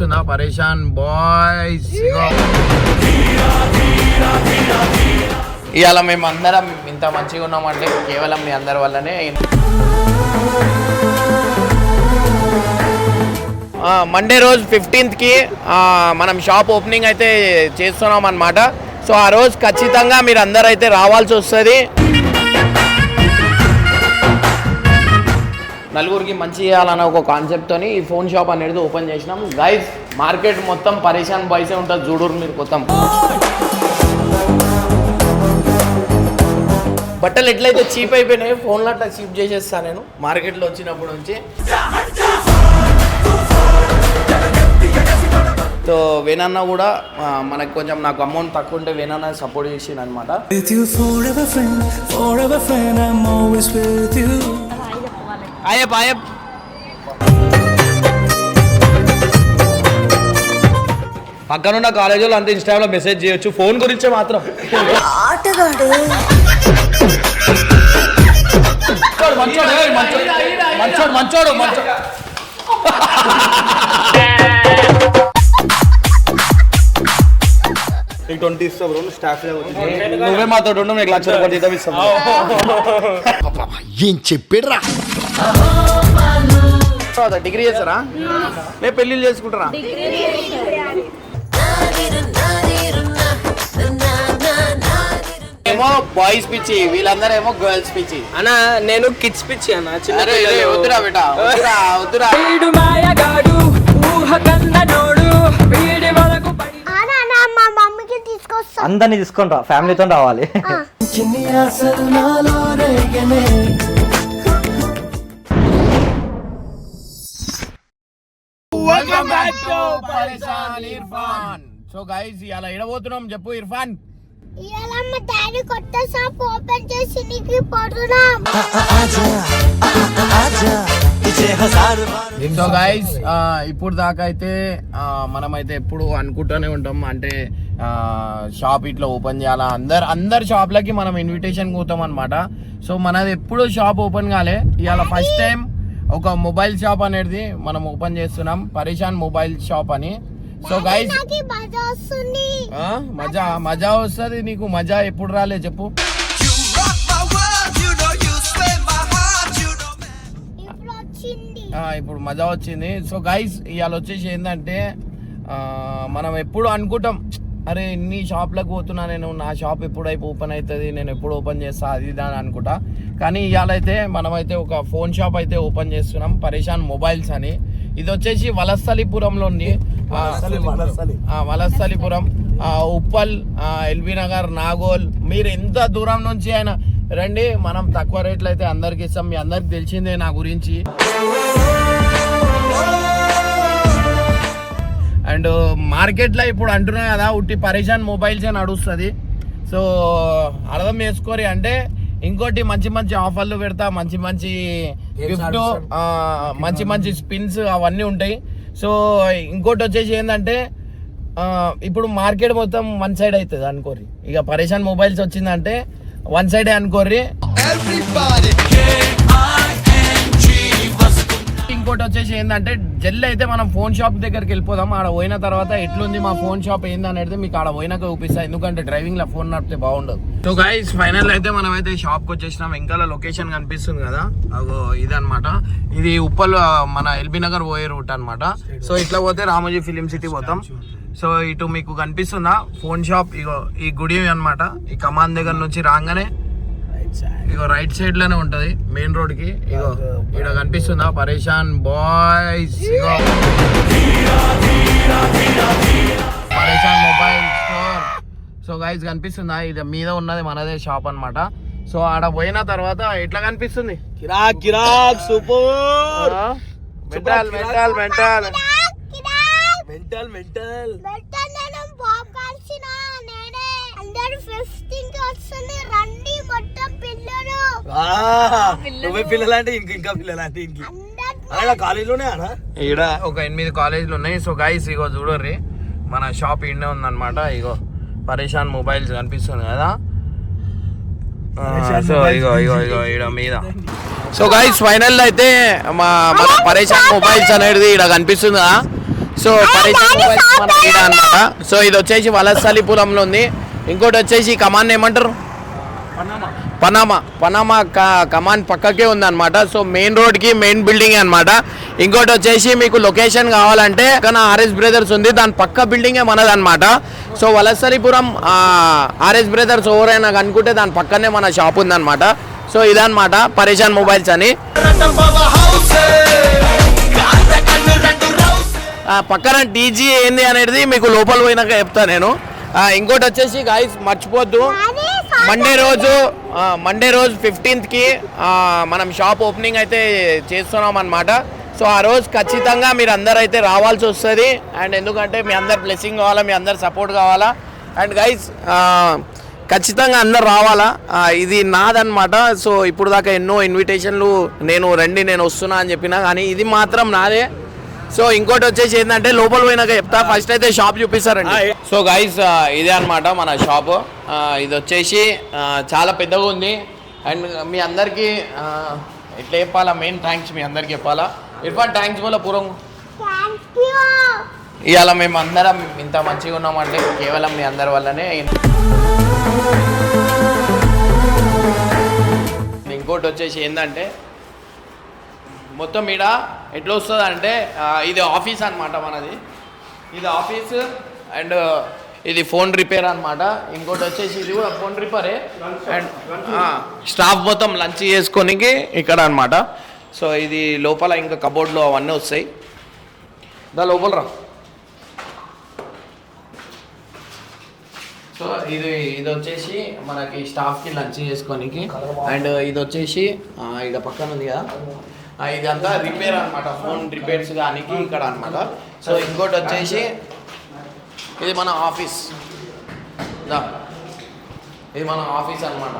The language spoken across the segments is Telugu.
కనిపిస్తుందా పరేషాన్ బాయ్స్ ఇవాళ మేము అందరం ఇంత మంచిగా ఉన్నామంటే కేవలం మీ అందరి వల్లనే మండే రోజు ఫిఫ్టీన్త్కి మనం షాప్ ఓపెనింగ్ అయితే చేస్తున్నాం అనమాట సో ఆ రోజు ఖచ్చితంగా మీరు అందరూ అయితే రావాల్సి వస్తుంది. నలుగురికి మంచి చేయాలన్న ఒక కాన్సెప్ట్తోని ఈ ఫోన్ షాప్ అనేది ఓపెన్ చేసినాం గైస్ మార్కెట్ మొత్తం పరేషాన్ బాయ్సే ఉంటుంది చూడూరు మీరు మొత్తం బట్టలు ఎట్లయితే చీప్ అయిపోయినాయి ఫోన్లో అట్లా చీప్ చేసేస్తాను నేను. మార్కెట్లో వచ్చినప్పుడు నుంచి. సో వేనన్న కూడా మనకు కొంచెం నాకు అమౌంట్ తక్కువ ఉంటే వేనన్న సపోర్ట్ చేసిండు అనమాట You. ఆయప్ ఆయప్ పక్కనున్న కాలేజీలో అంత ఇన్స్టాగ్రామ్లో మెసేజ్ చేయొచ్చు. ఫోన్ గురించే మాత్రం. ఏయ్, మంచోడు, మంచోడు మంచోడు. మంచోడు నీకు ట్వంటీ ఇస్తా బ్రో స్టాఫ్ నువ్వే మాతో ఉండు నీకు లక్ష రూపాయలు జీతం ఇస్తాం. ఏం చెప్పాడురా? డిగ్రీ చేస్తారా? లేదు పెళ్ళిళ్ళు చేసుకుంటారా? ఏమో బాయ్స్ పిచ్చి వీళ్ళందరూ గర్ల్స్ పిచ్చి. అన్న నేను కిడ్స్ పిచ్చి అన్న చిన్న వద్దురా బేటా వద్దురా. వద్దురా అందరినీ తీసుకొని రా ఫ్యామిలీతో రావాలి. సో గైస్ ఇలా ఎడబోతున్నాం చెప్పు ఇర్ఫాన్. ఇవాళ మా డాడీ కొత్త షాప్ ఓపెన్ చేసి నీకు పడుతున్నాం సో గైస్ ఇప్పుడు దాకా అయితే మనమైతే ఎప్పుడు అనుకుంటూనే ఉంటాం. అంటే షాప్ ఇట్లా ఓపెన్ చేయాలా? అందరు అందరు షాప్లకి మనం ఇన్విటేషన్ పోతాం అనమాట సో మనది ఎప్పుడు షాప్ ఓపెన్ కాలే. ఇవాళ ఫస్ట్ టైం ఒక మొబైల్ షాప్ అనేది మనం ఓపెన్ చేస్తున్నాం. పరేషాన్ మొబైల్ షాప్ అని. సో గైస్ నాకు మజా వస్తుంది. మజా మజా వస్తుంది నీకు మజా ఎప్పుడు రాలే చెప్పు. ఇప్పుడు వచ్చింది. ఆ, ఇప్పుడు మజా వచ్చింది. సో గైస్ ఇవాళ వచ్చేసి ఏంటంటే ఆ, మనం ఎప్పుడు అనుకుంటాం అరే ఇన్ని షాప్లకు పోతున్నా నేను నా షాప్ ఎప్పుడైపు ఓపెన్ అవుతుంది నేను ఎప్పుడు ఓపెన్ చేస్తా అది ఇది అని అనుకుంటా. కానీ ఇవాళ అయితే మనమైతే ఒక ఫోన్ షాప్ అయితే ఓపెన్ చేస్తున్నాం పరేషాన్ మొబైల్స్ అని. ఇది వచ్చేసి వలస్థలిపురంలో ఉంది ఆ, ఉప్పల్ ఎల్బీ నగర్ నాగోల్. మీరు ఎంత దూరం నుంచి అయినా రండి మనం తక్కువ రేట్లు అయితే అందరికి ఇస్తాం. మీ అందరికి తెలిసిందే నా గురించి. అండ్ మార్కెట్లో ఇప్పుడు అంటున్నా కదా ఉట్టి పరేషాన్ మొబైల్స్ అని నడుస్తుంది. సో అర్థం చేసుకోరి అంటే ఇంకోటి మంచి మంచి ఆఫర్లు పెడతా మంచి మంచి గిఫ్ట్ మంచి మంచి స్పిన్స్ అవన్నీ ఉంటాయి. సో ఇంకోటి వచ్చేసి ఏంటంటే ఇప్పుడు మార్కెట్ మొత్తం వన్ సైడ్ అవుతుంది అనుకోరి ఇక పరేషాన్ మొబైల్స్ వచ్చిందంటే వన్ సైడే అనుకోర్రి. ఇంకోటి వచ్చేసి ఏంటంటే జెల్ అయితే మనం ఫోన్ షాప్ దగ్గరికి వెళ్ళిపోదాం. ఆడ పోయిన తర్వాత ఎట్లుంది మా ఫోన్ షాప్ ఏంది అయితే మీకు ఆడ పోయినాక చూపిస్తా. ఎందుకంటే డ్రైవింగ్లో ఫోన్ నడిపితే బాగుండదు. సో గైస్ ఫైనల్ అయితే మనం అయితే షాప్కి వచ్చేసినాం. ఇంకా లొకేషన్ కనిపిస్తుంది కదా. అగో ఇదన్నమాట. ఇది ఉప్పల్ మన ఎల్బీ నగర్ పోయే రూట్ అన్నమాట. సో ఇట్లా పోతే రామోజీ ఫిలిం సిటీ పోతాం. సో ఇటు మీకు కనిపిస్తుందా ఫోన్ షాప్ ఇగో ఈ గుడి అన్నమాట. ఈ కమాన్ దగ్గర నుంచి రాగానే ఇగో రైట్ సైడ్లోనే ఉంటది మెయిన్ రోడ్కి. ఇగో ఇక్కడ కనిపిస్తుందా? పరేషాన్ బాయ్స్ ఇగో. పరేషాన్ మొబైల్ స్టోర్. సో గైస్ కనిపిస్తుందా? ఇది మీద ఉన్నది మనదే షాప్ అన్నమాట. సో ఆడ పోయిన తర్వాత ఎట్లా కనిపిస్తుంది? కిరాక్ కిరాక్ super! Mental mental mental mental mental రండి మొత్తం పిల్లలు. నువ్వే పిల్లలంటే ఇంక ఇంకా పిల్లలంటే ఇంక. అందరు అలా కాలేజీలోనే అనా ఈడ ఒక ఎనిమిది కాలేజీలు ఉన్నాయి. సో గైస్ ఇగో చూడర్రి మన షాప్ ఈడనే ఉందన్నమాట. ఇగో పరేషాన్ మొబైల్స్ కనిపిస్తుంది కదా. సో ఇగో ఇగో ఇగో ఈడ మీద. సో గైస్ ఫైనల్ అయితే మా మన పరేషాన్ మొబైల్స్ అనేది ఇక్కడ కనిపిస్తుంది కదా. సో పరేషన్ మొబైల్స్ మన ఈడ అన్నమాట. సో ఇది వచ్చేసి వలసలిపురంలో ఉంది. ఇంకోటి వచ్చేసి కమాన్ ఏమంటారు? పనామా. పనామా. క- కమాన్ పక్కకే ఉందన్నమాట. సో మెయిన్ రోడ్కి మెయిన్ బిల్డింగ్ అన్నమాట. ఇంకోటి వచ్చేసి మీకు లొకేషన్ కావాలంటే పక్కన ఆర్ఎస్ బ్రదర్స్ ఉంది. దాని పక్క బిల్డింగే మనది అనమాట సో వలసరిపురం ఆర్ఎస్ బ్రదర్స్ ఎవరైనా అనుకుంటే దాని పక్కనే మన షాప్ ఉందన్నమాట. సో ఇదన్నమాట పరేషాన్ మొబైల్స్ అని. పక్కన డీజీ ఏంది అనేది మీకు లోపల పోయినాక చెప్తా నేను. ఇంకోటి వచ్చేసి గాయస్ మర్చిపోద్దు. మండే రోజు మండే రోజు ఫిఫ్టీన్త్కి మనం షాప్ ఓపెనింగ్ అయితే చేస్తున్నాం అనమాట సో ఆ రోజు ఖచ్చితంగా మీరు అందరు అయితే రావాల్సి వస్తుంది. అండ్ ఎందుకంటే మీ అందరు బ్లెస్సింగ్ కావాలా మీ అందరు సపోర్ట్ కావాలా. అండ్ గైస్ ఖచ్చితంగా అందరు రావాలా. ఇది నాదనమాట సో ఇప్పుడు దాకా ఎన్నో ఇన్విటేషన్లు నేను రండి నేను వస్తున్నా అని చెప్పినా కానీ ఇది మాత్రం నాదే. సో ఇంకోటి వచ్చేసి ఏంటంటే లోపల పోయినాక చెప్తా. ఫస్ట్ అయితే షాప్ చూపిస్తారండి. సో గైస్ ఇదే అన్నమాట మన షాప్ ఇది వచ్చేసి చాలా పెద్దగా ఉంది. అండ్ మీ అందరికీ ఎట్లా చెప్పాలా? మెయిన్ థ్యాంక్స్ మీ అందరికి చెప్పాలా? ఇర్ఫాన్ థ్యాంక్స్ వల్ల పూర్వం. ఇవాళ మేము అందరం ఇంత మంచిగా ఉన్నామంటే కేవలం మీ అందరి వల్లనే ఇంకోటి వచ్చేసి ఏంటంటే మొత్తం ఈడ ఎట్లా వస్తుంది అంటే ఇది ఆఫీస్ అన్నమాట మనది. ఇది ఆఫీస్ అండ్ ఇది ఫోన్ రిపేర్ అన్నమాట. ఇంకోటి వచ్చేసి ఇది కూడా ఫోన్ రిపేరే. అండ్ స్టాఫ్ మొత్తం లంచ్ చేసుకోనికి ఇక్కడ అన్నమాట. సో ఇది లోపల ఇంకా కబోర్డ్లో అవన్నీ వస్తాయి. దా లోపల రా. సో ఇది ఇది వచ్చేసి మనకి స్టాఫ్కి లంచ్ చేసుకోనికి. అండ్ ఇది వచ్చేసి ఇక్కడ పక్కన ఉంది కదా. ఇదంతా రిపేర్ అన్నమాట. ఫోన్ రిపేర్స్ కానీ ఇక్కడ అన్నమాట. సో ఇంకోటి వచ్చేసి ఇది మన ఆఫీస్. ఇది మన ఆఫీస్ అన్నమాట.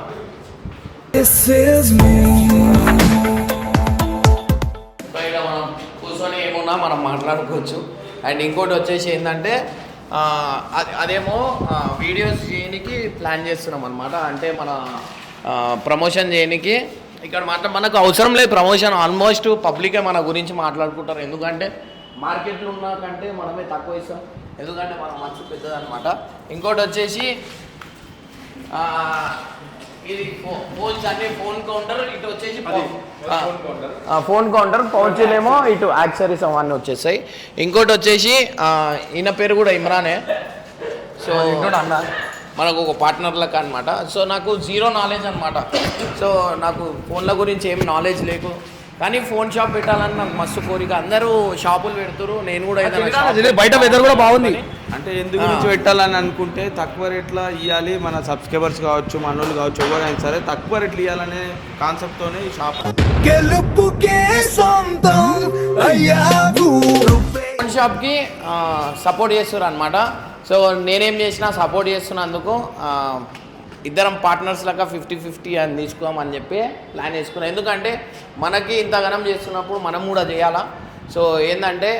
సో ఇక్కడ మనం కూర్చొని ఏమున్నా మనం మాట్లాడుకోవచ్చు. అండ్ ఇంకోటి వచ్చేసి ఏంటంటే అదేమో వీడియోస్ చేయడానికి ప్లాన్ చేస్తున్నాం అనమాట అంటే మన ప్రమోషన్ చేయడానికి ఇక్కడ మాట మనకు అవసరం లేదు ప్రమోషన్ ఆల్మోస్ట్ పబ్లికే మన గురించి మాట్లాడుకుంటారు. ఎందుకంటే మార్కెట్లో ఉన్న కంటే మనమే తక్కువ ఇస్తాం. ఎందుకంటే మన మనసు పెద్దదనమాట ఇంకోటి వచ్చేసి ఇది ఫోన్స్ అన్ని ఫోన్ కౌంటర్ ఇటు వచ్చేసి ఆ, ఫోన్ కౌంటర్ పౌచ్లేమో ఇటు యాక్సరీస్ అవన్నీ వచ్చేసాయి. ఇంకోటి వచ్చేసి ఈయన పేరు కూడా ఇమ్రానే. సో మనకు ఒక పార్ట్నర్ లెక్క అనమాట సో నాకు జీరో నాలెడ్జ్ అనమాట సో నాకు ఫోన్ల గురించి ఏం నాలెడ్జ్ లేకు. కానీ ఫోన్ షాప్ పెట్టాలని నాకు మస్తు కోరిక. అందరూ షాపులు పెడుతురు నేను కూడా ఏదైనా బయట వెదర్ కూడా బాగుంది. అంటే ఎందుకు. నుంచి పెట్టాలని అనుకుంటే తక్కువ రేట్ల ఇవ్వాలి మన సబ్స్క్రైబర్స్ కావచ్చు మనోళ్ళు కావచ్చు ఎవరైనా సరే తక్కువ రేట్లు ఇవ్వాలనే కాన్సెప్ట్తోనే ఈ షాప్ ఫోన్ షాప్కి సపోర్ట్ చేస్తారు అనమాట సో నేనేం చేసినా సపోర్ట్ చేస్తున్నందుకు ఇద్దరం పార్ట్నర్స్ లాగా ఫిఫ్టీ ఫిఫ్టీ అని తీసుకోమని చెప్పి ప్లాన్ చేసుకున్నాం. ఎందుకంటే మనకి ఇంతగానం చేస్తున్నప్పుడు మనం కూడా చేయాలా? సో ఏంటంటే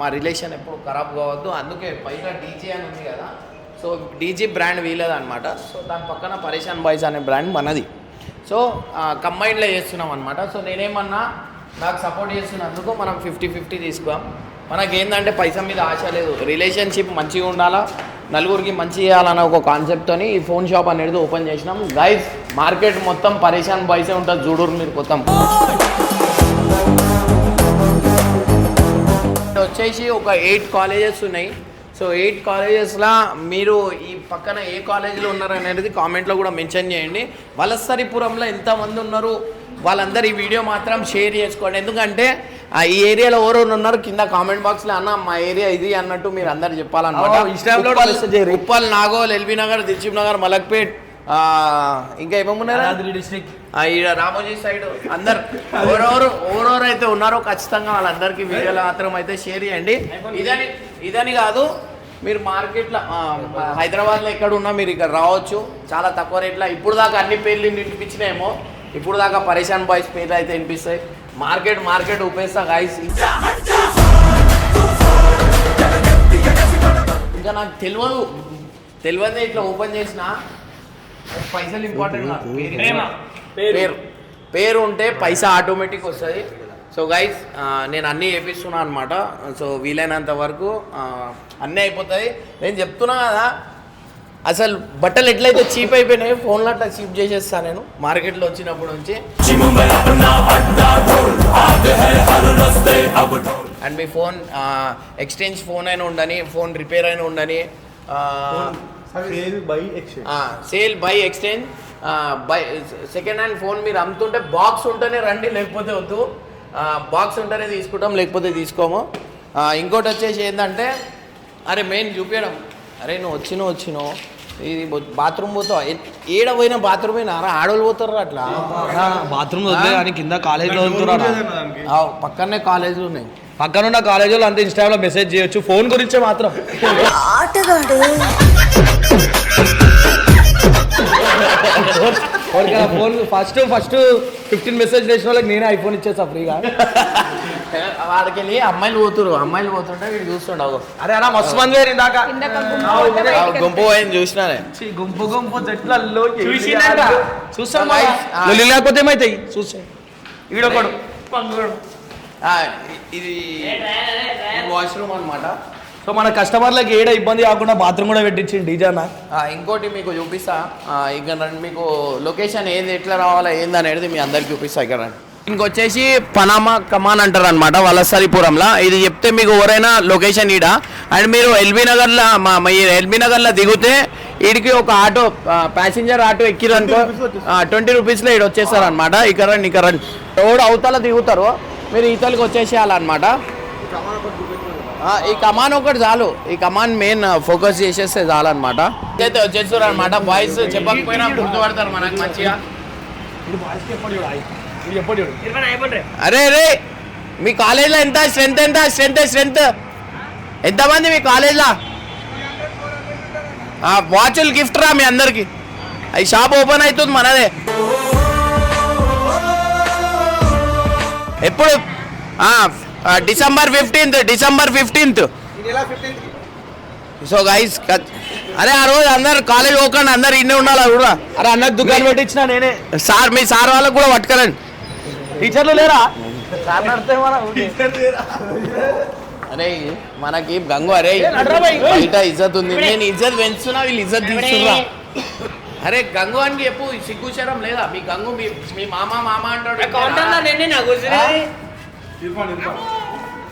మా రిలేషన్ ఎప్పుడు ఖరాబ్ కావద్దు. అందుకే పైగా డీజే అని ఉంది కదా. సో డీజే బ్రాండ్ వీలదు అనమాట సో దాని పక్కన పరేషాన్ బాయ్స్ అనే బ్రాండ్ మనది. సో కంబైన్లో చేస్తున్నాం అనమాట సో నేనేమన్నా నాకు సపోర్ట్ చేస్తున్నందుకు మనం ఫిఫ్టీ ఫిఫ్టీ తీసుకోం మనకి ఏంటంటే పైసా మీద ఆశ లేదు. రిలేషన్షిప్ మంచిగా ఉండాలా? నలుగురికి మంచి చేయాలన్న ఒక కాన్సెప్ట్తోని ఈ ఫోన్ షాప్ అనేది ఓపెన్ చేసినాం. గైస్ మార్కెట్ మొత్తం పరేషాన్ బాయ్సే ఉంటుంది. చూడూరు మీరు మొత్తం వచ్చేసి ఒక ఎయిట్ కాలేజెస్ ఉన్నాయి. సో ఎయిట్ కాలేజెస్లో మీరు ఈ పక్కన ఏ కాలేజీలో ఉన్నారు అనేది కామెంట్లో కూడా మెన్షన్ చేయండి. వలసరిపురంలో ఎంతమంది ఉన్నారు? వాళ్ళందరూ ఈ వీడియో మాత్రం షేర్ చేసుకోండి. ఎందుకంటే ఈ ఏరియాలో ఎవరెవరు ఉన్నారు? కింద కామెంట్ బాక్స్లో అన్న మా ఏరియా ఇది అన్నట్టు మీరు అందరు చెప్పాలన్నమాట. లో ఉప్పల్- నాగోల్ ఎల్బీ నగర్ దిల్చిప్ నగర్ మలక్పేట్ ఇంకా ఏమేమున్నారు డిస్ట్రిక్ట్. ఈడ రామోజీ సైడ్ అందరు ఎవరెవరు ఎవరెవరు అయితే ఉన్నారో ఖచ్చితంగా వాళ్ళందరికీ వీడియోలు మాత్రం అయితే షేర్ చేయండి. ఇదని ఇదని కాదు మీరు మార్కెట్లో హైదరాబాద్లో ఎక్కడ ఉన్నా మీరు ఇక్కడ రావచ్చు. చాలా తక్కువ రేట్లో. ఇప్పుడు దాకా అన్ని పేర్లు వినిపించినాయేమో ఇప్పుడు దాకా పరేషాన్ బాయ్స్ పేర్లు అయితే వినిపిస్తాయి. మార్కెట్ మార్కెట్ ఉపేస్తా గాయస్ ఇంకా నాకు తెలియదు తెలియదే ఇట్లా ఓపెన్ చేసిన. పైసలు ఇంపార్టెంట్ కాదు పేరు. పేరు. ఉంటే పైసా ఆటోమేటిక్ వస్తుంది. సో గైస్ నేను అన్నీ చేపిస్తున్నా అనమాట సో వీలైనంత వరకు అన్నీ అయిపోతాయి. నేను చెప్తున్నా కదా అసలు బట్టలు ఎట్లయితే చీప్ అయిపోయినాయి ఫోన్లో అట్లా చీప్ చేసేస్తాను నేను. మార్కెట్లో వచ్చినప్పటి నుంచి. అండ్ మీ ఫోన్ ఎక్స్చేంజ్ ఫోన్ అయినా ఉండని ఫోన్ రిపేర్ అయినా ఉండని sale buy exchange. Buy second hand phone మీరు అమ్ముతుంటే బాక్స్ ఉంటేనే రండి లేకపోతే వద్దు. బాక్స్ ఉంటేనే తీసుకుంటాం లేకపోతే తీసుకోము. ఇంకోటి వచ్చేసి ఏంటంటే అరే మెయిన్ చూపించడం అరే నువ్వు వచ్చినావు వచ్చినావు ఇది బాత్రూమ్ పోతావు? ఏ- ఏడ పోయినా బాత్రూమ్ అయినా అరా ఆడవాళ్ళు పోతారు అట్లా. బాత్రూమ్ కింద కాలేజ్లో వదులుతున్నారు ఆ, పక్కనే కాలేజీలు ఉన్నాయి. పక్కన ఉన్న కాలేజీలో అంతా ఇన్స్టాగ్రామ్ మెసేజ్ చేయొచ్చు. ఫోన్ గురించే మాత్రం. Phone first first fifteen message చేసిన వాళ్ళకి నేనే ఐఫోన్ ఇచ్చేసా ఫ్రీగా వాడికి వెళ్ళి అమ్మాయిలు పోతురు అమ్మాయిలు పోతుంటే వీడు చూస్తుండవు అరే అలా మస్తు మంది వేరు ఇందాక. గుంపు పోయింది చూసినానే ఛీ, గుంపు గుంపు చెట్లలో. చూస్తాం లేకపోతే ఏమైతాయి? చూస్తాం ఈడొకడు ఆ, ఇ- ఇది వాష్రూమ్ అన్నమాట. సో మన కస్టమర్లకి ఏడ ఇబ్బంది కాకుండా బాత్రూమ్ కూడా పెట్టించింది డీజే అన్న ఆ, ఇంకోటి మీకు చూపిస్తా. ఆ, ఇక రండి మీకు లొకేషన్ ఏంది ఎట్లా రావాలా ఏంది అనేది మీ అందరికి చూపిస్తా ఇక్కడ. ఇంకొచ్చేసి పనామా కమాన్ అంటారు అనమాట వలసరిపురంలో ఇది చెప్తే మీకు ఎవరైనా లొకేషన్ ఈడ అండ్ మీరు ఎల్బీ నగర్లో మా మీరు ఎల్బీ నగర్లో దిగితే ఇడికి ఒక ఆటో ప్యాసింజర్ ఆటో ఎక్కిరు అనుకో ట్వంటీ రూపీస్లో ఈడ వచ్చేస్తారు అనమాట ఇక్కడ రండి ఇక్కడ రండి రోడ్ అవతల దిగుతారు. మీరు ఈతలకి వచ్చేసేయాలన్నమాట. ఈ కమాన్ ఒకటి చాలు. ఈ కమాన్ మెయిన్ ఫోకస్ చేసేస్తే చాలు అనమాట అయితే వచ్చేస్తారు అనమాట బాయ్స్ చెప్పకపోయినా గుర్తుపడతారు మనకు మంచిగా. అరే రే మీ కాలేజ్లో ఎంత? స్ట్రెంత్ ఎంత? స్ట్రెంత్ స్ట్రెంత్ ఎంతమంది మీ కాలేజ్లో వాచ్లు గిఫ్ట్ రా మీ అందరికి. ఈ షాప్ ఓపెన్ అవుతుంది మనదే. ఎప్పుడు? December fifteenth December fifteenth so guys అరే ఆ రోజు అందరు కాలేజ్ పోకండి అందరు ఇన్నే ఉండాలి కూడా. అరే అన్నకు దుకాణం పెట్టించిన నేనే. సార్ మీ సార్ వాళ్ళకు కూడా పట్టుకరండి. టీచర్లు లేరా? అరే మనకి గంగు అరే బయట ఇజ్జత్ ఉంది. నేను ఇజ్జత్ పెంచుతున్నా వీళ్ళు ఇజ్జత్ తీస్తున్నా అరే గంగు అని చెప్పు సిగ్గు శరం లేదా? మీ గంగు మీ మీ మామ మామ అంటాడు.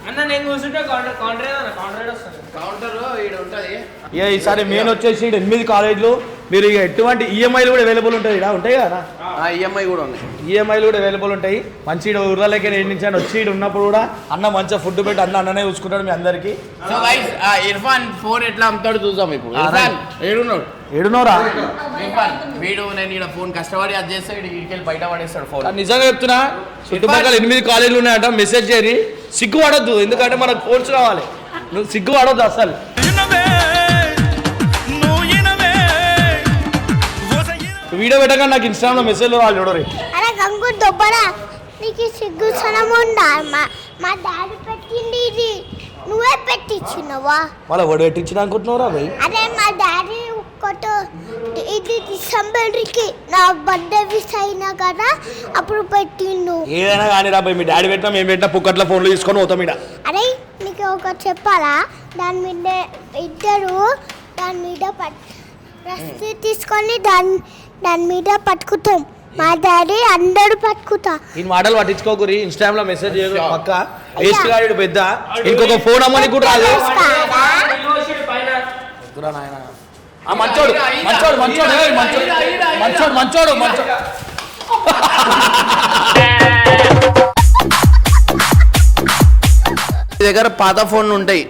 అన్న నేను కూర్చుంటే కౌంటర్ కౌంటర్ కౌంటర్ ఈడ ఉంటది. ఇక ఈసారి మెయిన్ వచ్చేసి ఈడ ఎనిమిది కాలేజ్లు. మీరు ఇక ఎటువంటి ఈఎంఐలు కూడా అవైలబుల్ ఉంటాయి ఇక్కడ ఉంటాయి కదా? ఈఎంఐ కూడా ఉంది. ఈఎంఐలు కూడా అవైలబుల్ ఉంటాయి. మంచి ఈడ ఊర్లలోకి అని వచ్చి ఉన్నప్పుడు కూడా అన్న మంచిగా ఫుడ్ పెట్టి అన్న అన్ననే చూసుకుంటాడు మీ అందరికి. సో గైస్ ఇర్ఫాన్ ఫోన్ ఎట్లా అమ్ముతాడు చూద్దాం ఇప్పుడు. ఇర్ఫాన్ ఏడున్నాడు? ఏడునోరా ఇర్ఫాన్ వీడు నేను ఈడ ఫోన్ కష్టపడి అది చేస్తే వీడు ఇడికెళ్ళి బయట పడేస్తాడు ఫోన్ నిజంగా చెప్తున్నా చుట్టుపక్కల ఎనిమిది కాలేజీలు ఉన్నాయంట మెసేజ్ చేయరి. సిగ్గు పడొద్దు ఎందుకంటే మనకు ఫోన్స్ రావాలి నువ్వు సిగ్గు పడొద్దు అసలు వీడియో పెట్టగా నాకు ఇన్స్టాగ్రామ్లో మెసేజ్ వాళ్ళు చూడరు. అరే గంగు దొబ్బరా? నీకు సిగ్గు సనం ఉందా? మా మా డాడీ పెట్టింది ఇది. నువ్వే పెట్టించినవా? మళ్ళీ వడి పెట్టించిన అనుకుంటున్నారా భయ్ అదే మా డాడీ ఒక్కటి ఇది డిసెంబర్కి నా బర్త్డే విష్ అయినా కదా అప్పుడు పెట్టిండు. ఏదైనా కానీ రా భయ్ మీ డాడీ పెట్టినా మేము పెట్టినా పుక్కట్ల ఫోన్లు తీసుకొని పోతాం ఇడ. అరే నీకు ఒక చెప్పాలా? దాని మీద ఇద్దరు దాని మీద పట్ రస్తీ తీసుకొని దాని దాని మీద పట్టుకుతాం. మా డాడీ అందరూ పట్టుకుతా. ఈ మాటలు పట్టించుకోకూరి ఇన్స్టాగ్రామ్లో మెసేజ్ చేయరు పక్క. వేస్ట్ గాడు పెద్ద. ఇంకొక ఫోన్ అమ్మని కూడా రాదు. పైన వద్దురా నాయనా. ఆ మంచోడు మంచోడు మంచోడు ఏయ్, మంచోడు. మంచోడు మంచోడు దగ్గర పాత ఫోన్లు ఉంటాయి.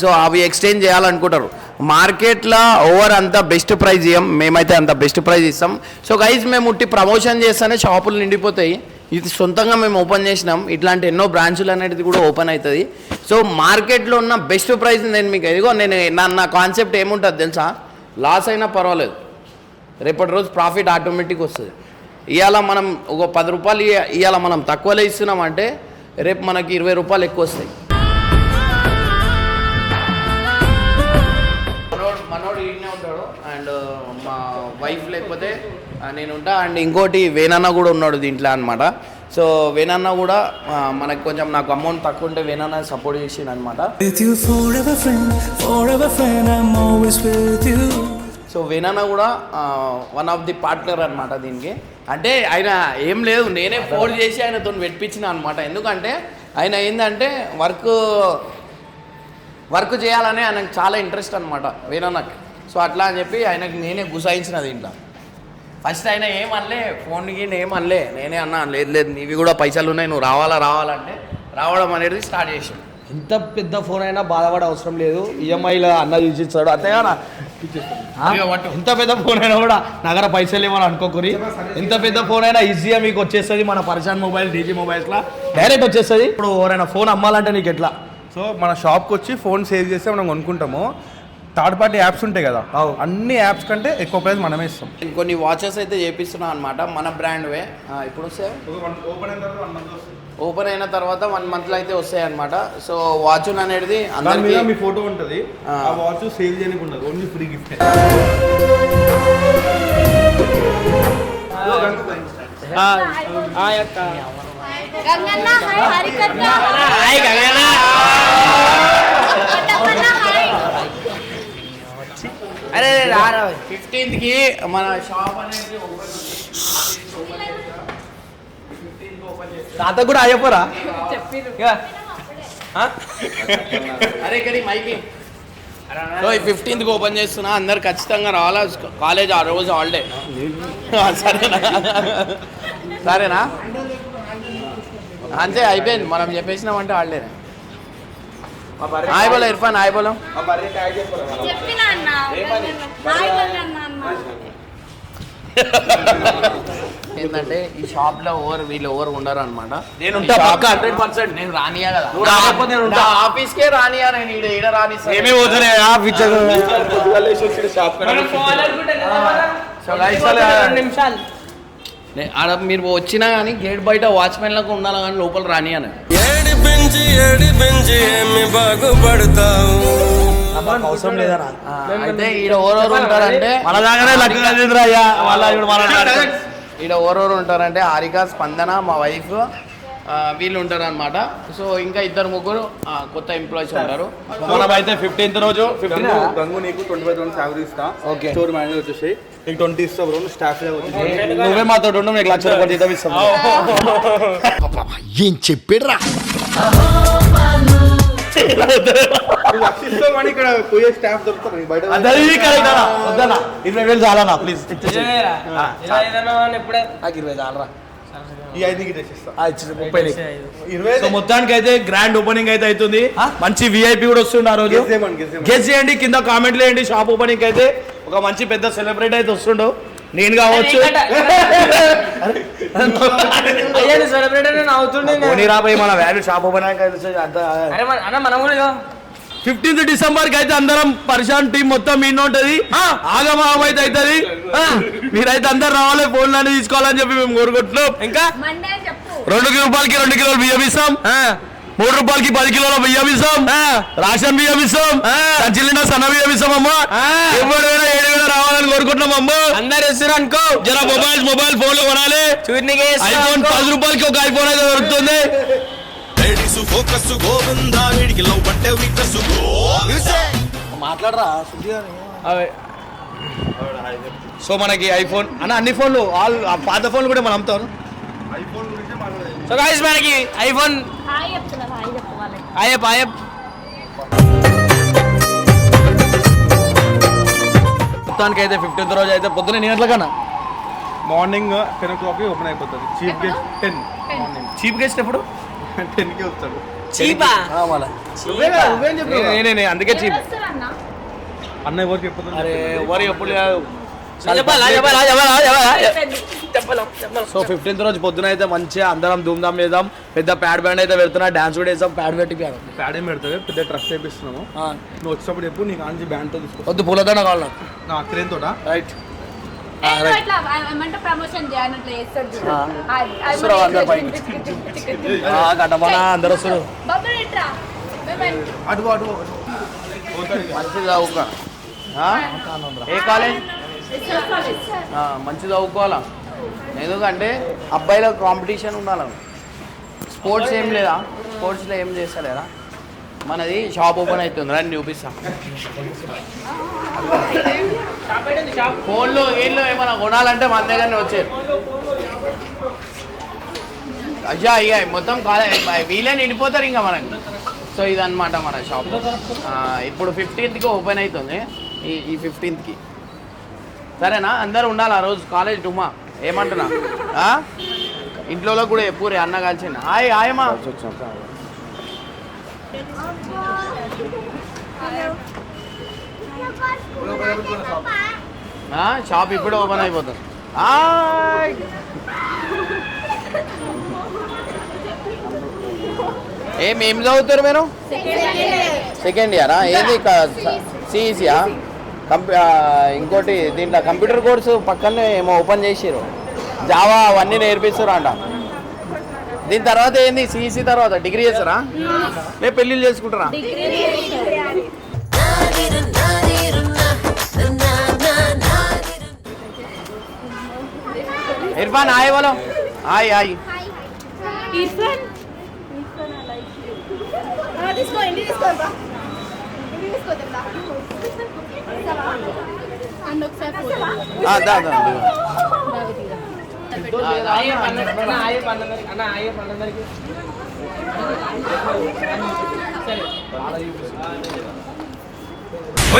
సో అవి ఎక్స్చేంజ్ చేయాలనుకుంటారు. మార్కెట్లో ఓవర్ అంత బెస్ట్ ప్రైస్ ఇవ్వం మేమైతే అంత బెస్ట్ ప్రైస్ ఇస్తాం. సో గైజ్ మేము ఉట్టి ప్రమోషన్ చేస్తేనే షాపులు నిండిపోతాయి. ఇది సొంతంగా మేము ఓపెన్ చేసినాం. ఇట్లాంటి ఎన్నో బ్రాంచులు అనేది కూడా ఓపెన్ అవుతుంది. సో మార్కెట్లో ఉన్న బెస్ట్ ప్రైస్ నేను మీకు ఇదిగో నేను నా నా కాన్సెప్ట్ ఏముంటుంది తెలుసా? లాస్ అయినా పర్వాలేదు. రేపటి రోజు ప్రాఫిట్ ఆటోమేటిక్ వస్తుంది. ఇవాళ మనం ఒక పది రూపాయలు ఇయ్య- ఇవాళ మనం తక్కువలో ఇస్తున్నాం అంటే రేపు మనకి ఇరవై రూపాయలు ఎక్కువ వస్తాయి. ఉంటాడు అండ్ మా వైఫ్ లేకపోతే నేను ఉంటా. అండ్ ఇంకోటి వేనన్న కూడా ఉన్నాడు దీంట్లో అనమాట సో వేనన్న కూడా మనకి కొంచెం నాకు అమౌంట్ తక్కువ ఉంటే వేనన్న సపోర్ట్ చేసిండు అనమాట. సో వేనన్న కూడా వన్ ఆఫ్ ది పార్ట్నర్ అనమాట దీనికి. అంటే ఆయన ఏం లేదు నేనే ఫోన్ చేసి ఆయనతో పెట్టించిన అనమాట ఎందుకంటే ఆయన ఏంటంటే వర్క్ వర్క్ చేయాలని ఆయనకు చాలా ఇంట్రెస్ట్ అనమాట వేనన్నకి సో అట్లా అని చెప్పి ఆయనకి నేనే గుసాయించిన దీంట్లో. ఫస్ట్ ఆయన ఏమనలే ఫోన్కి ఏమనలే నేనే అన్నా లేదు లేదు నీవి కూడా పైసలు ఉన్నాయి నువ్వు రావాలా రావాలంటే రావడం అనేది స్టార్ట్ చేసాం ఎంత పెద్ద ఫోన్ అయినా బాధపడే అవసరం లేదు. ఈఎంఐలో అన్న తీసి ఇచ్చాడు అంతేగా నా? ఆ? ఇక పట్టు. ఎంత పెద్ద ఫోన్ అయినా కూడా నగర పైసలు ఏమని అనుకోకూరి. ఎంత పెద్ద ఫోన్ అయినా ఈజీగా మీకు వచ్చేస్తుంది మన పరిశాన్ మొబైల్ డీజీ మొబైల్స్లో డైరెక్ట్ వచ్చేస్తుంది. ఇప్పుడు ఎవరైనా ఫోన్ అమ్మాలంటే నీకు ఎట్లా సో మన షాప్కి వచ్చి ఫోన్ సేవ్ చేస్తే మనం కొనుక్కుంటాము. థర్డ్ పార్టీ యాప్స్ ఉంటాయి కదా అన్ని యాప్స్ కంటే ఎక్కువ ప్రైస్ మనమే ఇస్తాం. కొన్ని వాచెస్ అయితే చేపిస్తున్నాం అనమాట మన బ్రాండ్వే ఇప్పుడు వస్తే ఓపెన్ అయిన తర్వాత వన్ మంత్ వస్తుంది ఓపెన్ అయిన తర్వాత వన్ మంత్లో అయితే వస్తాయి అనమాట సో వాచ్ అనేది అందరికీ మీ ఫోటో ఉంటుంది. ఆ. వాచ్ సేవ్ చేయడానికి ఉండదు only free gift hi Ganganna hi అరే ఫిఫ్టీన్త్కి మన షాప్ అనేది ఓపెన్ తాత కూడా అయ్యపోరా అరే ఇక్కడ మైకి. సో ఈ ఫిఫ్టీన్త్కి ఓపెన్ చేస్తున్నా. అందరు ఖచ్చితంగా రావాలా? కాలేజ్ ఆ రోజు హాలిడే సరేనా? సరేనా? అంతే అయిపోయింది. మనం చెప్పేసినామంటే హాలిడేనే హాయ్ బోలో ఇర్ఫాన్ హాయ్ బోలో. చెప్పినా అన్న? హాయ్ గంగన్న అన్న ఏంటంటే ఈ షాప్లో ఓవర్ వీళ్ళు ఓవర్ ఉండరు అనమాట నేను ఉంటా పక్కా. హండ్రెడ్ పర్సెంట్ నేను రానియా కదా. రాకపోతే నేను ఉంటా. నా ఆఫీస్కే రానియా నేను ఈడ ఈడ ఏమే పోతున్నాయి ఫీచర్ సో guys, నే- ఆడ మీరు వచ్చినా కానీ గేట్ బయట వాచ్మెన్లకు ఉండాలి కానీ లోపల రానియాను ఏడి పెంచి ఏడి పెంచి ఏమి బాగుపడతావు? అవసరం లేదనా అయితే ఈడ ఓరోరు ఉంటారంటే మన దాకానే లగ్నం అయ్యా. వాళ్ళ ఇప్పుడు మన ఈడ ఓరోరు ఉంటారంటే హారిక స్పందన మా వైఫ్ వీళ్ళు ఉంటారు అనమాట సో ఇంకా ఇద్దరు ముగ్గురు కొత్త ఎంప్లాయీస్ ఉంటారు. మనం అయితే ఫిఫ్టీన్త్ రోజు ఫిఫ్టీన్ గంగు గంగు నీకు ట్వంటీ ఫైవ్ థౌసండ్ శాలరీ ఇస్తా. Okay. స్టోర్ మేనేజర్ వచ్చేసి. నీకు ట్వంటీ ఇస్తా బ్రో స్టాఫ్ నువ్వే మాతో ఉండు లక్ష రూపాయలు జీతం ఇస్తాం ఏం చెప్పాడురా? ఇక్కడ పోయే స్టాఫ్ దొరుకుతారు నీకు బయట అందరికీ కరెక్ట్ అన్న వద్దన్నా. ఇరవై వేలు చాలన్నా ప్లీజ్ ఇరవై చాలరా. ఈ ముప్పై. ఇరవై సో మొత్తానికి అయితే గ్రాండ్ ఓపెనింగ్ అయితే అవుతుంది. మంచి విఐపి కూడా వస్తుంది ఆ రోజు. గెస్ చేయండి కింద కామెంట్లు వేయండి షాప్ ఓపెనింగ్ అయితే. ఒక మంచి పెద్ద సెలబ్రిటీ అయితే వస్తుండు. నేను కావచ్చు. పోనీ రాబోయే మన వాల్యూ షాప్ ఓపెన్ అంత ఫిఫ్టీన్త్ డిసెంబర్కి అయితే అందరం పరిశాన్ టీం మొత్తం మీ ఉంటది. ఆగమాగం అయితే అవుతుంది మీరైతే అందరు రావాలి ఫోన్లు అన్ని తీసుకోవాలని చెప్పి మేము కోరుకుంటున్నాం. ఇంకా? రెండు రూపాయలకి రెండు కిలోలు బియ్యం ఇస్తాం. మూడు రూపాయలకి పది కిలోల బియ్యం ఇస్తాం. రాషన్ బియ్యం ఇస్తాం. సంచిలిన సన్న బియ్యం ఇస్తాం అమ్మ. ఎవరు వేల ఏడు వేల రావాలని కోరుకుంటున్నాం అమ్మ. అందరు ఇస్తారు అనుకో. జర మొబైల్ మొబైల్ ఫోన్లు కొనాలి. ఐఫోన్ పది రూపాయలకి ఒక ఐఫోన్ అయితే దొరుకుతుంది. ఫోకస్ గోవిందా వీడికి లవ్ పట్టే వీకస్! మాట్లాడరా సో మనకి ఐఫోన్ అన్న అన్ని ఫోన్లు ఆల్ ఆ పాత ఫోన్లు కూడా మనం అమ్ముతాం. సో గాయస్ మనకి ఐఫోన్. ఆయప్ ఆయప్ మొత్తానికి అయితే ఫిఫ్టీన్త్ రోజు అయితే పొద్దున్న ఎన్ని గంటలకన్నా. Morning ten o'clock open అయిపోతుంది. Chief guest ten chief guest ఎప్పుడు? టెన్కి వస్తాడు నేనే, అందుకే చీప్. అన్న చెప్పుతుంది అరే ఎవరు ఎప్పుడు సో ఫిఫ్టీన్త్ రోజు పొద్దున అయితే మంచిగా అందరం ధూమ్ధామ్ చేద్దాం. పెద్ద ప్యాడ్ బ్యాండ్ అయితే పెడుతున్నా డాన్స్ కూడా వేద్దాం ప్యాడ్ పెట్టి ప్యాడ్. ఏం పెడుతుంది పెద్ద ట్రస్ట్ చేపిస్తున్నాము నువ్వు వచ్చినప్పుడు చెప్పు నీకు ఆంచి బ్యాండ్తో తీసుకో వద్దు పూలదండ కావాలి నాకు. నా క్రేన్ తోట రైట్ అందరు వస్తారు. మంచిది చదువుకో? ఏ కాలేజ్? మంచిది చదువుకోవాలా? ఎందుకంటే అబ్బాయిల కాంపిటీషన్ ఉండాలి. స్పోర్ట్స్ ఏం లేదా? స్పోర్ట్స్లో ఏం చేస్తలేరా? మనది షాప్ ఓపెన్ అవుతుంది. రండి చూపిస్తా. ఫోన్లో ఏళ్ళు ఏమైనా కొనాలంటే మన దగ్గరనే వచ్చేది. అయ్యా మొత్తం కాలేజ్ వీలే నిండిపోతారు ఇంకా మనకి. సో ఇదన్నమాట మన షాప్. ఇప్పుడు ఫిఫ్టీన్త్కి ఓపెన్ అవుతుంది. ఈ ఈ ఫిఫ్టీన్త్కి. సరేనా? అందరూ ఉండాలి ఆ రోజు. కాలేజ్ డుమా ఏమంటున్నా? ఇంట్లో కూడా ఎప్పుడు అన్న కలిసింది హాయ్ హాయమ్మా షాప్ ఇప్పుడు ఓపెన్ అయిపోతుంది. ఏం ఏం చదువుతారు మీరు? సెకండ్ ఇయరా ఏది సిఈసియా కంప్యూ ఇంకోటి దీంట్లో కంప్యూటర్ కోర్సు పక్కనే ఏమో ఓపెన్ చేసిరు జావా అవన్నీ నేర్పిస్తారు అంట. దీని తర్వాత ఏంది? సిఈసి తర్వాత? డిగ్రీ చేస్తారా? లే పెళ్ళిళ్ళు చేసుకుంటారా? ఇర్ఫాన్ హాయ్ బోలో. Hi hi. ఇర్ఫాన్. దా, దా,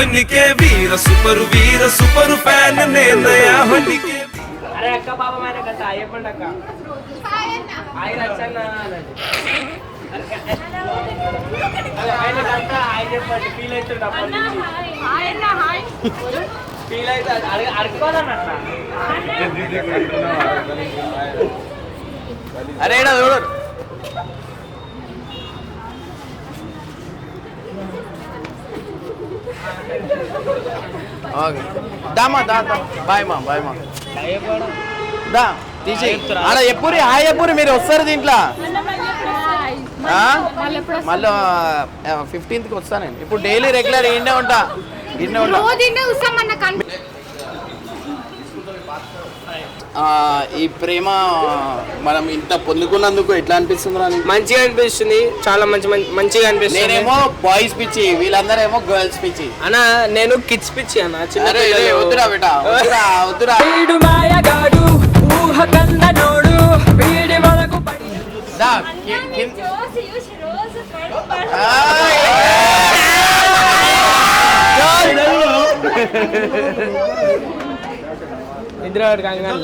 నీకే Veera super Veera super fan నేనయా నీకే అరే అక్క బాబా మైన గంట అయ్యప్పండి అక్క. ఆయన వచ్చాను ఆయన గంట ఆయన చెప్పండి ఫీల్ అవుతుండ ఆయన హాయ్. అయితే అడుకోదన్నట్ల అరే చూడు. ఓకే. దామా దా బాయ్ మా బాయ్ మా. దా తీసి అలా ఎప్పురి హాయ్ ఎప్పురి మీరు వస్తారు దీంట్లో? ఆ? మళ్ళీ ఫిఫ్టీన్త్కి వస్తాను నేను. ఇప్పుడు డైలీ రెగ్యులర్ ఇండే ఉంటా? ఈ ప్రేమ మనం ఇంత పొందుకున్నందుకు ఎట్లా అనిపిస్తుంది రా నీకు? మంచిగా అనిపిస్తుంది. చాలా మంచి మంచి- మంచిగా అనిపిస్తుంది. నేనేమో బాయ్స్ పిచ్చి వీళ్ళందరేమో గర్ల్స్ పిచ్చి. అన్న నేను కిడ్స్ పిచ్చి అన్న చిన్న వద్దురా బేటా వద్దురా వద్దురా. మాయగాడు ఊహ వీడి కి- కి- ఆ, నిద్ర కంగారు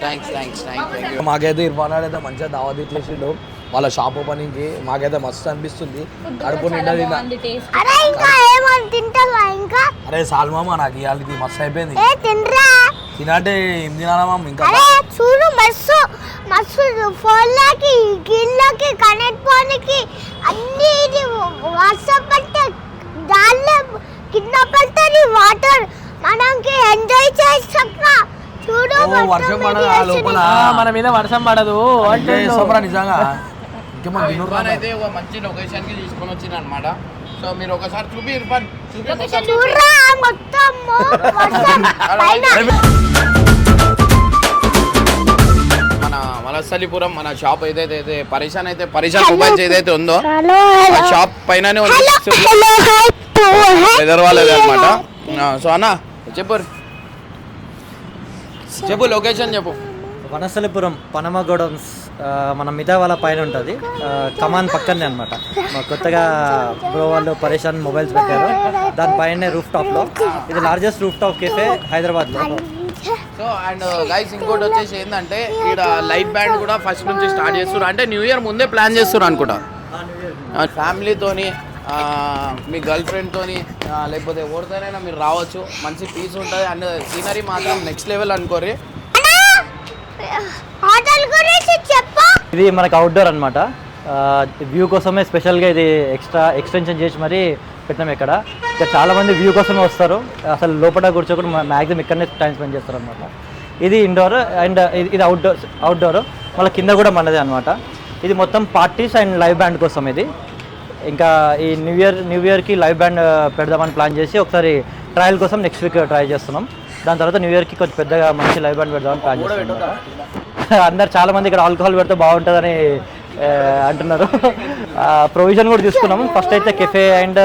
థ్యాంక్స్ థ్యాంక్స్ థ్యాంక్ యూ మాకైతే ఇర్ఫాన్ అయితే మంచిగా దావత్ ఇట్లేసిండు వాళ్ళ షాప్ ఓపెనింగ్కి మాకైతే మస్తు అనిపిస్తుంది. కడుపు నిండా తిన్నా. అరే ఇంకా ఏమని తింటావా ఇంకా? అరే సాల్మామ నాకు ఇవాళకి మస్తు అయిపోయింది. ఏ తినరా? తినంటే ఏం తినాలమ్మా ఇంకా అరే చూడు మస్తు మస్తు ఫోన్లకి గిన్నెకి కనెక్ట్ ఫోన్కి అన్ని ఇది వర్షం పడితే దానిలో కింద పడుతుంది వాటర్. మనకి ఎంజాయ్ చేస్తాం చూడు వర్షం ఇది పడదా. లోపల? మన మీద వర్షం పడదు. అంటే సూపరా నిజంగా. ఇర్ఫాన్ అయితే ఒక మంచి లొకేషన్కి తీసుకొని వచ్చింది అనమాట సో మీరు ఒకసారి చూపి ఇర్ఫాన్. చూపి మన వలసలిపురం మన షాప్ ఏదైతే అయితే పరిశాన్ అయితే పరిశాన్ మొబైల్స్ ఏదైతే ఉందో ఆ షాప్ పైననే అనమాట సో అన్న చెప్పు. చెప్పు లొకేషన్ చెప్పు. వనస్థలిపురం పనమ గోడౌన్స్ ఆ, మన మిగతా వాళ్ళ పైన ఉంటుంది. కమాన్ పక్కనే అనమాట కొత్తగా బ్రో వాళ్ళు పరేషాన్ మొబైల్స్ పెట్టారు. దానిపైనే రూఫ్ టాప్లో ఇది లార్జెస్ట్ రూఫ్ టాప్ కేఫే హైదరాబాద్లో సో అండ్ గైస్ ఇంకోటి వచ్చేసి ఏంటంటే ఇక్కడ లైట్ బ్యాండ్ కూడా ఫస్ట్ నుంచి స్టార్ట్ చేస్తారు అంటే న్యూ ఇయర్ ముందే ప్లాన్ చేస్తారు అనుకుంటా. ఫ్యామిలీతోని మీ గర్ల్ ఫ్రెండ్తోని లేకపోతే ఎవరితోనైనా మీరు రావచ్చు. మంచి పీస్ ఉంటుంది. అండ్ సీనరీ మాత్రం నెక్స్ట్ లెవెల్ అనుకోరి హోటల్ గురించి చెప్పు. ఇది మనకు అవుట్డోర్ అనమాట వ్యూ కోసమే స్పెషల్గా ఇది ఎక్స్ట్రా ఎక్స్టెన్షన్ చేసి మరీ పెట్టినాం ఇక్కడ. ఇక్కడ చాలామంది వ్యూ కోసమే వస్తారు. అసలు లోపల కూర్చోకుండా మ్యాక్సిమం ఇక్కడనే టైం స్పెండ్ చేస్తారు అనమాట ఇది ఇండోర్ అండ్ ఇది అవుట్డోర్ అవుట్డోర్ మళ్ళీ కింద కూడా మనదే అనమాట ఇది మొత్తం పార్టీస్ అండ్ లైవ్ బ్యాండ్ కోసం ఇది. ఇంకా ఈ న్యూ ఇయర్ న్యూ ఇయర్కి లైవ్ బ్యాండ్ పెడదామని ప్లాన్ చేసి ఒకసారి ట్రయల్ కోసం నెక్స్ట్ వీక్ ట్రై చేస్తున్నాం. దాని తర్వాత న్యూ ఇయర్కి కొంచెం పెద్దగా మంచి లైవ్ బ్యాండ్ పెడదామని ప్లాన్ చేస్తున్నాం అందరు చాలా మంది ఇక్కడ ఆల్కహాల్ పెడితే బాగుంటుందని ఆ, అంటున్నారు. ప్రొవిజన్ కూడా తీసుకున్నాము ఫస్ట్ అయితే కెఫే అండ్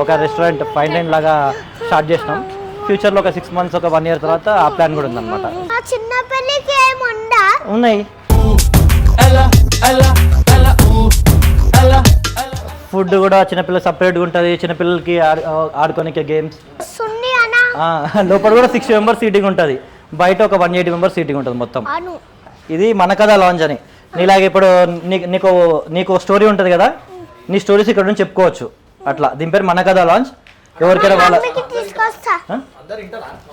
ఒక రెస్టారెంట్ ఫైన్ లైన్ లాగా స్టార్ట్ చేసినాం. ఫ్యూచర్లో ఒక సిక్స్ మంత్స్ ఒక వన్ ఇయర్ తర్వాత ఆ ప్లాన్ కూడా ఉందన్నమాట. ఉన్నాయి. ఫుడ్ కూడా చిన్నపిల్లలు సపరేట్గా ఉంటుంది. చిన్నపిల్లలకి ఆడు- ఆడుకోనికి గేమ్స్ లోపల కూడా సిక్స్ మెంబర్స్ సీటింగ్ ఉంటుంది. బయట ఒక వన్ ఎయిటీ మెంబర్స్ సీటింగ్ ఉంటుంది మొత్తం. ఇది మన కథ లాంచ్ అని. నీలాగే ఇప్పుడు నీ- నీకు నీకు స్టోరీ ఉంటుంది కదా? నీ స్టోరీస్ ఇక్కడ నుంచి చెప్పుకోవచ్చు. అట్లా. దీని పేరు మన కథ లాంచ్ ఎవరికైనా వాళ్ళ?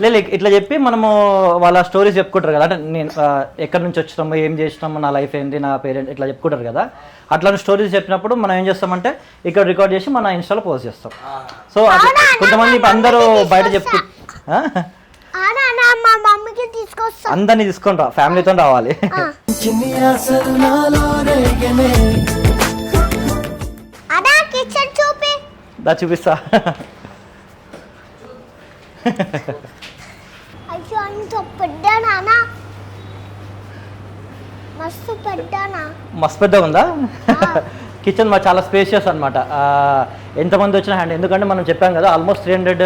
లేదు ఇట్లా చెప్పి మనము వాళ్ళ స్టోరీస్ చెప్పుకుంటారు కదా. అంటే నేను ఎక్కడి నుంచి వచ్చినాము ఏం చేసినాము నా లైఫ్ ఏంటి నా పేరెంట్ ఇట్లా చెప్పుకుంటారు కదా. అట్లాంటి స్టోరీస్ చెప్పినప్పుడు మనం ఏం చేస్తామంటే ఇక్కడ రికార్డ్ చేసి మన ఇన్స్టాలో పోస్ట్ చేస్తాం. సో కొంతమంది ఇప్పుడు అందరూ బయట చెప్తూ ఆ? అనా నా మా మమ్మీకి తీసుకొస్తా. అందరినీ తీసుకొని రా ఫ్యామిలీతో రావాలి. అనా కిచెన్ చూపి. దా చూపిస్తా. అయ్యో పెద్దనా? మస్తు పెద్దనా? మస్తు పెద్దగా ఉందా? కిచెన్ మా చాలా స్పేషియస్ అనమాట ఎంతమంది వచ్చినా హ్యాండ్ ఎందుకంటే మనం చెప్పాం కదా almost three hundred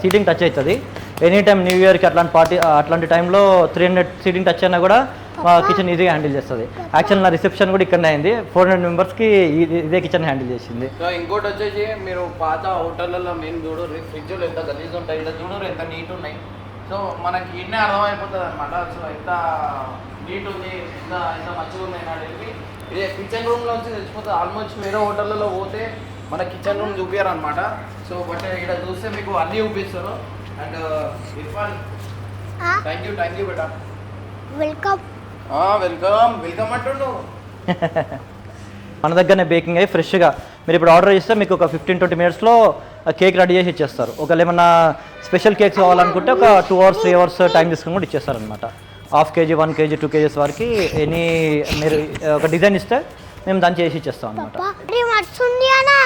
seating touch అవుతుంది. ఎనీ టైం న్యూ ఇయర్కి అట్లాంటి పార్టీ అట్లాంటి టైంలో త్రీ హండ్రెడ్ సీటింగ్ టచ్ అయినా కూడా మా కిచెన్ ఈజీగా హ్యాండిల్ చేస్తుంది. యాక్చువల్ నా రిసెప్షన్ కూడా ఇక్కడనే అయింది. ఫోర్ హండ్రెడ్ మెంబర్స్కి ఇదే కిచెన్ హ్యాండిల్ చేసింది. సో ఇంకోటి వచ్చేసి మీరు పాత హోటళ్ళల్లో మేము చూడు ఫ్రిడ్జ్లు ఎంత గలీజ్ ఉంటాయి ఇలా చూడరు ఎంత నీట్ ఉన్నాయి. సో మనకి ఇన్నే అర్థమైపోతుంది అనమాట సో ఎంత నీట్ ఉంది ఎంత ఎంత మంచిగా ఉన్నాయి అనేది ఇదే కిచెన్ రూమ్లో వచ్చి తెలిసిపోతుంది ఆల్మోస్ట్ వేరే హోటళ్ళలో పోతే మన కిచెన్ రూమ్ చూపించారు అనమాట సో బట్ ఇక్కడ చూస్తే మీకు అన్నీ చూపిస్తారు. And Irfan thank you thank you beta welcome welcome welcome అంటుండు. మన దగ్గరనే బేకింగ్ అయ్యి ఫ్రెష్గా. మీరు ఇప్పుడు ఆర్డర్ చేస్తే మీకు ఒక ఫిఫ్టీన్ ట్వంటీ మినిట్స్లో కేక్ రెడీ చేసి ఇచ్చేస్తారు. ఒకవేళ ఏమన్నా స్పెషల్ కేక్స్ కావాలనుకుంటే ఒక two hours three hours time తీసుకుని కూడా ఇచ్చేస్తారనమాట half KG one KG two KGs వరకు ఎనీ మీరు ఒక డిజైన్ ఇస్తే మేము దాన్ని చేసి ఇచ్చేస్తాం అనమాట పాపా మస్తుంది అనా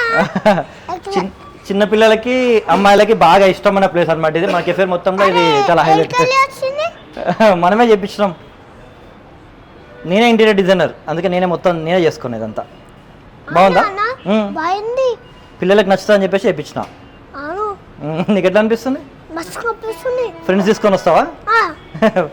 చిన్న చిన్న పిల్లలకి అమ్మాయిలకి బాగా ఇష్టమైన ప్లేస్ అనమాట ఇది. మన కెఫే మొత్తంలో ఇది చాలా హైలైట్ మనమే చేపించినాం. నేనే ఇంటీరియర్ డిజైనర్ అందుకే నేనే మొత్తం నేనే చేసుకునేది అంతా బాగుందా. పిల్లలకి నచ్చుతా అని చెప్పేసి అవును. నీకు ఎట్లా అనిపిస్తుంది? మస్తు కనిపిస్తుంది ఫ్రెండ్స్ తీసుకొని వస్తావా? ఆ,